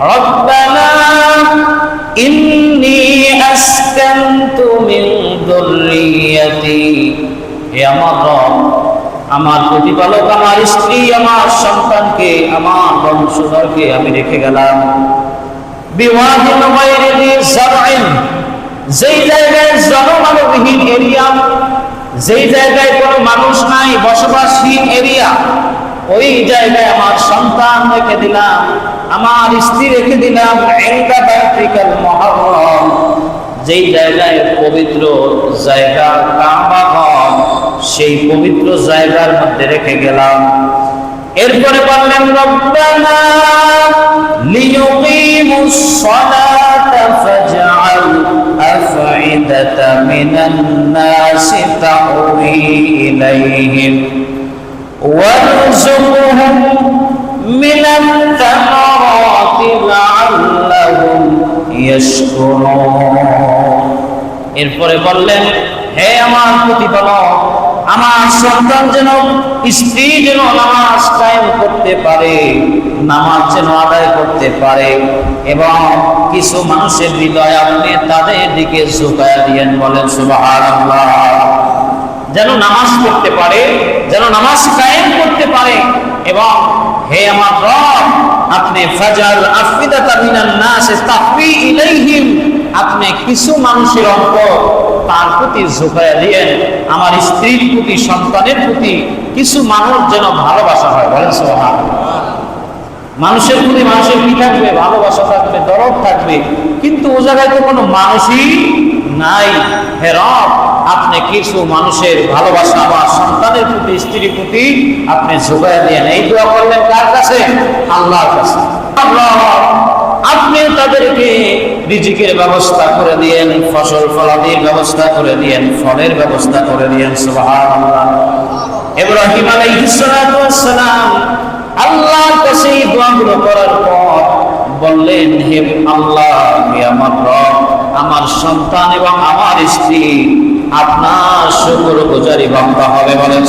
ربنا إني أسكنت من ذريتي হে আমার রব আমার প্রতিপালক আমার স্ত্রী আমার সন্তানকে আমার বংশধরকে আমি রেখে গেলাম বিওয়াদিন গায়রি যি জারইন যেই জায়গায় জনমানবহীন এরিয়া যেই জায়গায় কোনো মানুষ নাই বসবাসহীন এরিয়া ওই জায়গায় আমার সন্তান রেখে দিলাম, আমার স্ত্রী রেখে দিলাম মুহাররম যেই জায়গায় পবিত্র জায়গা কাবা ঘর, সেই পবিত্র জায়গার মধ্যে রেখে গেলাম। এরপরে বললেন, রব্বানা লিয়ুকিমুস সালাতা ফাজআল আফঈদাতা মিনান নাসি তাহওয়ি ইলাইহিম। وارزقهم من الثمرات لعلهم يشكرون এরপরে বললেন হে আমার প্রতিপালক আমার সন্তান যেন স্ত্রী যেন নামাজ কায়েম করতে পারে নামাজ যেন আদায় করতে পারে এবং কিছু মানুষের হৃদয় আপনি তাদের দিকে ঝুঁকায় দিয়েন বলেন সুবহানাল্লাহ যেন নামাজ পড়তে পারে যেন নামাজ কায়েম করতে পারে এবং হে আমার রব, আপনি ফাজাল আফিদাতা মিনান নাস তাফি ইলাইহিম, আপনি কিছু মানুষের অন্তর তার প্রতি ঝুঁকাইয়া দিয়েন। আমার স্ত্রীর প্রতি, সন্তানের প্রতি কিছু মানুষ যেন ভালোবাসা হয়। বলেন সোহান মানুষের প্রতি মানুষের কি থাকবে? ভালোবাসা থাকবে, দরদ থাকবে। কিন্তু ও জায়গায় তো কোনো মানুষই নাই। হে রব আপনি কিছু মানুষের ভালোবাসা বা সন্তানের প্রতি, স্ত্রীর প্রতি আপনি যোগায় দিয়ে এই দোয়া করলেন কার কাছে? আল্লাহর কাছে। আপনি তাদেরকে রিজিকের ব্যবস্থা করে দিয়েন, ফসল ফলাদির ব্যবস্থা করে দিয়েন, ফলের ব্যবস্থা করে দিয়েন, সুবহানাল্লাহ। ইব্রাহিম আলাইহিস সালাতু ওয়াস আল্লাহর কাছে এই দোয়াগুলো করার পর বললেন, হে আল্লাহ, হে আমার রব, আমার সন্তান এবং আমার স্ত্রী আপনার শুকর হবে বলেন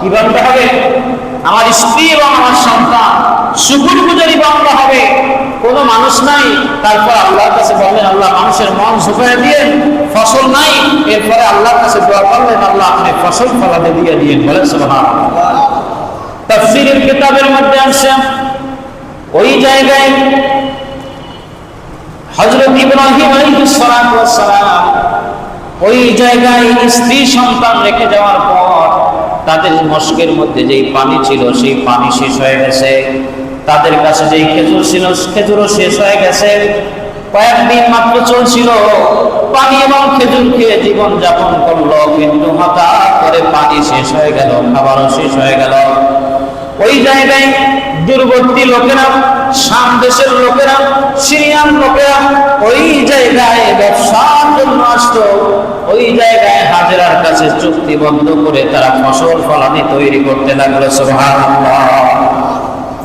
কি হবে? আমার স্ত্রী এবং আমার সন্তান শুকুর গুজারি হবে। কোন মানুষ নাই, তারপর আল্লাহর কাছে বললেন আল্লাহ মানুষের মন দিয়ে, ফসল নাই, এরপরে আল্লাহর কাছে দোয়া করলেন, আল্লাহ আপনি ফসল ফলাতে দিয়ে দিয়ে বলেন তাফসীরের কিতাবের মধ্যে আসছে ওই জায়গায় হযরত ইব্রাহিম সালাম ওই জায়গায় স্ত্রী সন্তান রেখে যাওয়ার পর তাদের মস্কের মধ্যে যেই পানি ছিল, সেই পানি শেষ হয়ে গেছে। তাদের কাছে যেই খেজুর ছিল, খেজুরও শেষ হয়ে গেছে। কয়েকদিন মাত্র চলছিল। পানি এবং খেজুর খেয়ে জীবন যাপন করল। কিন্তু হঠাৎ করে পানি শেষ হয়ে গেল, খাবারও শেষ হয়ে গেল। ওই জায়গায় দূরবর্তী লোকেরা, শাম দেশের লোকেরা, সিরিয়ান লোকেরা ওই জায়গায় ব্যবসার জন্য ওই জায়গায় হাজেরার কাছে চুক্তিবদ্ধ করে তারা ফসল ফলানি তৈরি করতে লাগল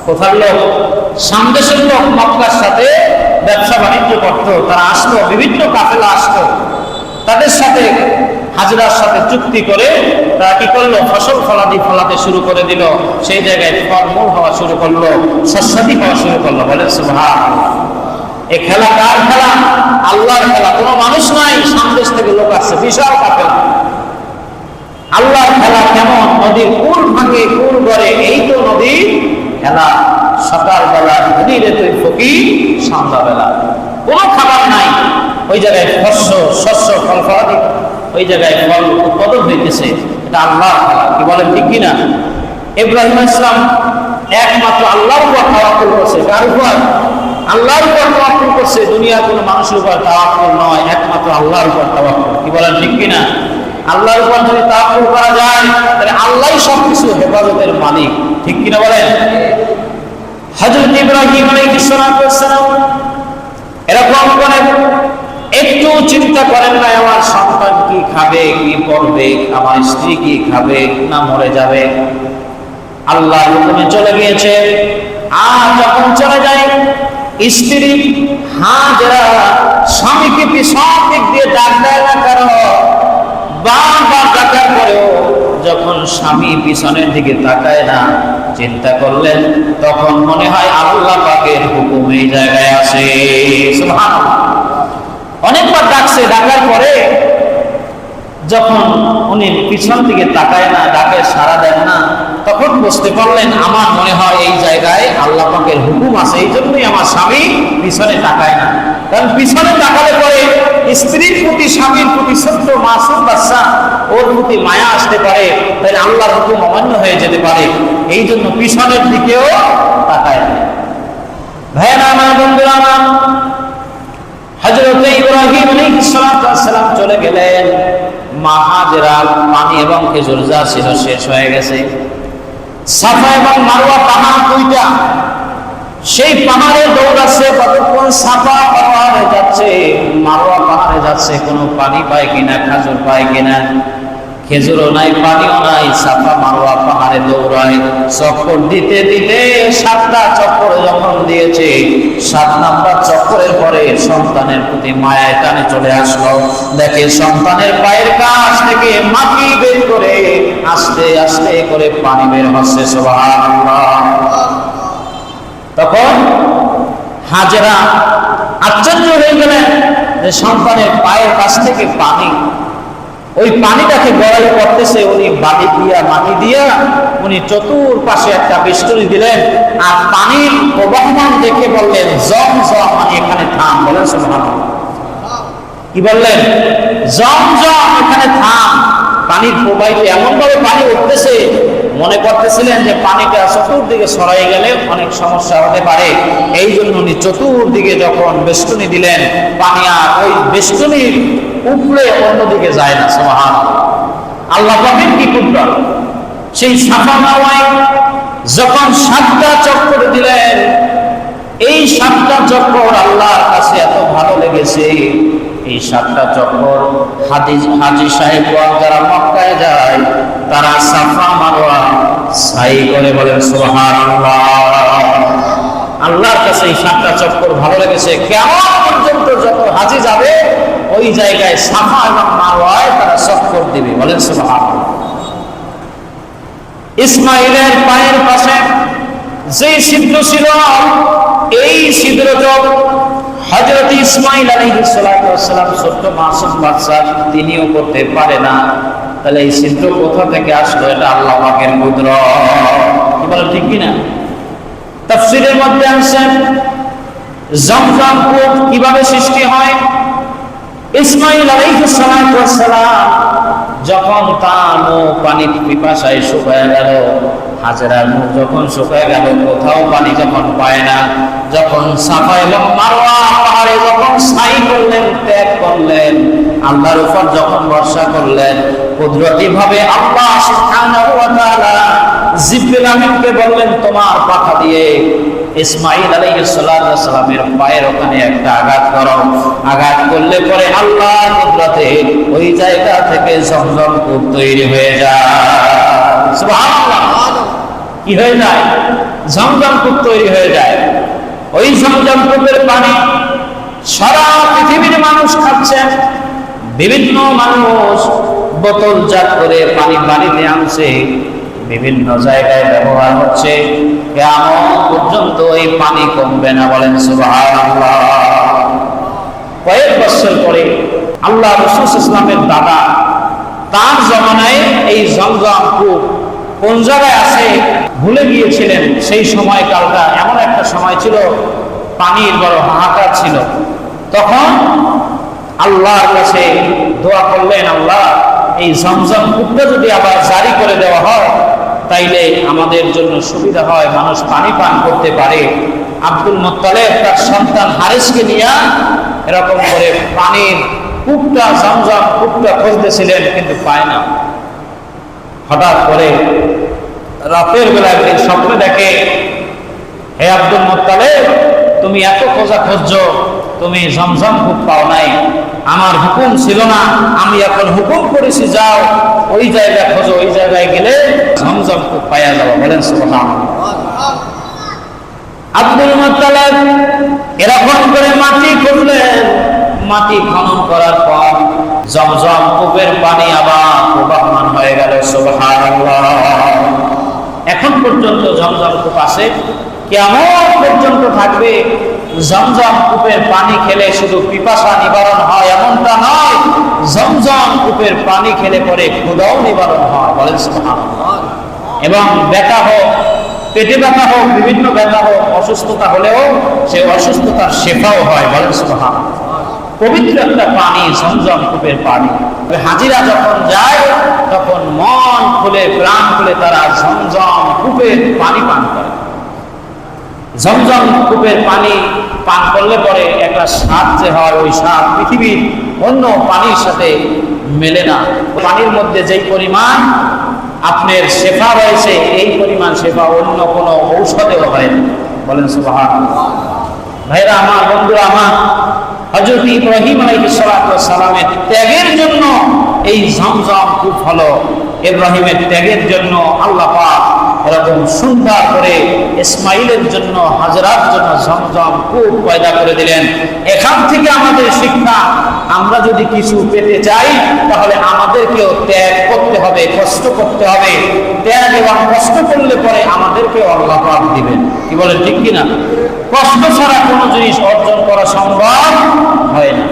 কোথার লোক? সামদেশের লোক, মক্কার সাথে ব্যবসা বাণিজ্য করতো। তারা আসতো বিভিন্ন কাফেলা আসতো তাদের সাথে হাজরার সাথে চুক্তি করে তারা কি করল? ফসল ফলাদি ফলাতে শুরু করে দিল। সেই জায়গায় ফলমূল হওয়া শুরু করল, শস্যাদি হওয়া শুরু করল। বলে সুভাষ এই খেলা কার খেলা? আল্লাহর খেলা। কোনো মানুষ নাই, সামদেশ থেকে লোক আসছে। বিশাল কাফেলা। আল্লাহর খেলা কেমন? নদীর কুল ভাঙে, কুল গড়ে। এই তো নদীর খেলা। সকালবেলা ধনীরে তুই ফকির, সন্ধ্যাবেলা। কোনো খাবার ওই জায়গায় শস্য শস্য, ফল ফলাদি ওই জায়গায় ফল উৎপাদন হইতেছে। এটা আল্লাহ কি বলেন ঠিক কিনা? ইব্রাহিম ইসলাম একমাত্র আল্লাহর উপর তাওয়াক্কুল করছে। কার উপর? আল্লাহর উপর তাওয়াক্কুল করছে। দুনিয়ার কোনো মানুষের উপর তাওয়াক্কুল নয়, একমাত্র আল্লাহর উপর তাওয়াক্কুল। কি বলেন ঠিক কিনা? আল্লাহর উপর যদি তাওয়াক্কুল করা যায়, তাহলে আল্লাহই সবকিছু হেফাজতের মালিক। ঠিক কিনা বলেন? হযরত ইব্রাহিম আলাইহিস সালাম, এরকম একটু চিন্তা করেন না আমার সন্তান কি খাবে, কি পড়বে, আমার স্ত্রী কি খাবে, না মরে যাবে আল্লাহ হুকুমে চলে গিয়েছে, আর যখন চলে যায়, স্ত্রী হাজরা স্বামীকে পিছন দিক দিয়ে ডাক দেয় না কারণ বারবার ডাকার পরেও যখন স্বামী পিছনের দিকে তাকায় না, চিন্তা করলেন, তখন মনে হয় আল্লাহ পাকের হুকুম এই জায়গায় আছে। অনেকবার ডাকছে, ডাকার পরে যখন উনি পিছন দিকে তাকায় না, ডাকে সাড়া দেন না, তখন বুঝতে পারলেন আমার মনে হয় এই জায়গায় আল্লাহ পাকের হুকুম আছে, এই জন্যই আমার স্বামী পিছনে তাকায় না। কারণ পিছনে তাকালে পরে স্ত্রীর প্রতি, স্বামীর প্রতি ছোট্ট মাসুম বাচ্চা ওর প্রতি মায়া আসতে পারে, তাহলে আল্লাহর হুকুম অমান্য হয়ে যেতে পারে। এই জন্য পিছনের দিকেও তাকায় না। ভাইয়া আমার বন্ধুরা, আমার হজরত ইব্রাহিম আলাইহিস সালাম চলে গেলেন। মা হাজেরা পানি এবং খেজুর যা ছিল শেষ হয়ে গেছে। সাফা এবং মারওয়া পাহাড় দুইটা। সেই পাহাড়ে দৌড়াচ্ছে কতক্ষণ সাফা পাহাড়ে যাচ্ছে। মারওয়া পাহাড়ে যাচ্ছে, কোনো পানি পায় কিনা, খাজুর পায় কিনা। খেজুরও নাই, পানিও নাই, সাফা মারোয়া পাহাড়ে দৌড়ায়। চক্কর দিতে দিতে সাতটা চক্কর যখন দিয়েছে সাত নাম্বার চক্করের পরে সন্তানের প্রতি মায়ায় টানে চলে আসলো। দেখে সন্তানের পায়ের কাছ থেকে মাটি বের করে আস্তে আস্তে করে পানি বের হচ্ছে তখন হাজেরা আশ্চর্য হয়ে গেলেন সন্তানের পায়ের কাছ থেকে পানি ওই পানিটাকে গড়ালে করতেছে, উনি বালি দিয়া মাটি দিয়া উনি চতুর্পাশে একটা বেষ্টনী দিলেন আর পানির প্রবাহমান দেখে বললেন, জম জম মানে এখানে থাম বলেন, সুবহানাল্লাহ। কি বললেন? জম জম, এখানে থাম। পানির প্রবাহিত এমন ভাবে পানি উঠতেছে, মনে করতেছিলেন যে পানিটা চতুর্দিকে সরাই গেলে অনেক সমস্যা হতে পারে। এই জন্য উনি চতুর্দিকে যখন বেষ্টনী দিলেন, পানি আর ওই বেষ্টনীর উপরে অন্যদিকে যায় না সমাহান আল্লাহ কি কুদ্রত? সেই সাফা মাওয়ায় যখন সাতটা চক্কর দিলেন, এই সাতটা চক্কর আল্লাহর কাছে এত ভালো লেগেছে। এই সাতটা চক্কর হাদিস, হাজি সাহেব যারা মক্কায় যায়, তারা সাফা মারোয়া সাই করে বলেন, সুবহানাল্লাহ। আল্লাহর কাছে এই সাতটা চক্কর ভালো লেগেছে। কেমন পর্যন্ত যত হাজি যাবে, ওই জায়গায় সাফা এবং মারোয়ায় তারা চক্কর দিবে। বলেন সুবহানাল্লাহ। ইসমাইলের পায়ের পাশে যে ছিদ্র ছিল, এই ছিদ্র হজরত ইসমাইল আলাইহিস সালাম, ছোট্ট মাসুম বাচ্চা তিনিও করতে পারে না। তাহলে এই ছিদ্র কোথা থেকে আসলো? এটা আল্লাহ পাকের কুদরত। কি বলে, ঠিক কি না তাফসীরের মধ্যে আনছেন জমজম কূপ কীভাবে সৃষ্টি হয়? ইসমাইল আলাইহিস সালাম যখন তার মুখ পানি পিপাসায় শুকায় গেল, হাজেরার মুখ যখন শুকায় গেল, কোথাও পানি যখন পায় না, যখন সাফা এবং মারোয়া পাহাড়ে যখন সাই করলেন, ত্যাগ করলেন, আল্লাহর উপর যখন ভরসা করলেন কুদরতি ভাবে আল্লাহ সুবহানাহু ওয়া তাআলা জিবরিল আমিনকে বললেন, তোমার পাখা দিয়ে ইসমাইল আলাইহিস সালামের পায়ের ওখানে একটা আঘাত করো। আঘাত করলে পরে আল্লাহ কুদরতে ওই জায়গা থেকে জমজম কূপ তৈরি হয়ে যায়। সুবহানাল্লাহ। কি হয়ে যায়? জমজম কূপ তৈরি হয়ে যায়। ওই জমজম কূপের পানি সারা পৃথিবীর মানুষ খাচ্ছেন বিভিন্ন মানুষ বোতলজাত করে পানি বাড়িতে আনছে। বিভিন্ন জায়গায় ব্যবহার হচ্ছে। পর্যন্ত এই পানি কমবে না বলেন কয়েক বছর পরে আল্লাহ রসুল ইসলামের দাদা তার জমানায় এই জমজম কূপ কোন জায়গায় আছে ভুলে গিয়েছিলেন? সেই সময় কালটা এমন একটা সময় ছিল, পানির বড় হাহাকার ছিল। তখন আল্লাহর কাছে দোয়া করলেন, আল্লাহ, এই জমজম কূপটা যদি আবার জারি করে দেওয়া হয় তাইলে আমাদের জন্য সুবিধা হয় মানুষ পানি পান করতে পারে। আব্দুল মোত্তালেব তার সন্তান হারিসকে নিয়ে এরকম করে পানির কূপটা জমজম কূপটা খুঁজতেছিলেন, কিন্তু পায় না। হঠাৎ করে রাতের বেলা একদিন স্বপ্নে দেখে, হে আব্দুল মোত্তালেব, তুমি এত খোঁজা খুঁজছো, তুমি ঝমঝম কূপ পাও নাই। আমার হুকুম ছিল না। আমি এখন হুকুম করেছি, যাও। ওই জায়গায় খোঁজো, ওই জায়গায় গেলে ঝমঝম পাইয়া যাব। বলেন আব্দুল মোত্তালেব এরকম করে মাটি খুঁজলেন। মাটি খনন করার পর জমজম কূপের পানি আবার প্রবাহমান হয়ে গেল, সুবহানাল্লাহ। এখন পর্যন্ত জমজম কূপ আছে। কেমন পর্যন্ত থাকবে। জমজম কূপের পানি খেলে শুধু পিপাসা নিবারণ হয়, এমনটা নয়, জমজম কূপের পানি খেলে পরে ক্ষুদাও নিবারণ হয়, বলেন এবং ব্যথা হোক, পেটে ব্যথা হোক, বিভিন্ন ব্যথা হোক, অসুস্থতা হলেও সে অসুস্থতার শেফাও হয়, বলেন সুবহানাল্লাহ। পবিত্র একটা পানি ঝমঝম কূপের পানি। হাজিরা যখন যায়, তখন মন খুলে, প্রাণ খুলে তারা ঝমঝম কূপের পানি পান করে। ঝমঝম কূপের পানি পান করলে পরে একটা স্বাদ যে হয় ওই স্বাদ পৃথিবীর অন্য পানির সাথে মেলে না। পানির মধ্যে যেই পরিমাণ আপনার শেফা রয়েছে, এই পরিমাণ শেফা অন্য কোনো ঔষধেও হয় না। বলেন সুবাহ ভাইরা আমার, বন্ধুরা আমার হজরত ইব্রাহিম সালামের ত্যাগের জন্য এই ঝমঝম খুব হলো। ইব্রাহিমের ত্যাগের জন্য আল্লাহ পাক এরকম সুন্দর করে ইসমাইলের জন্য, হাজরার জন্য ঝমঝম খুব পয়দা করে দিলেন। এখান থেকে আমাদের শিক্ষা, আমরা যদি কিছু পেতে চাই, তাহলে আমাদেরকেও ত্যাগ করতে হবে, কষ্ট করতে হবে। ত্যাগ এবং কষ্ট করলে পরে আমাদেরকেও আল্লাহ পাক দিবেন। কি বলেন, ঠিক কিনা? কষ্ট ছাড়া কোনো জিনিস অর্জন করা সম্ভব হয় না।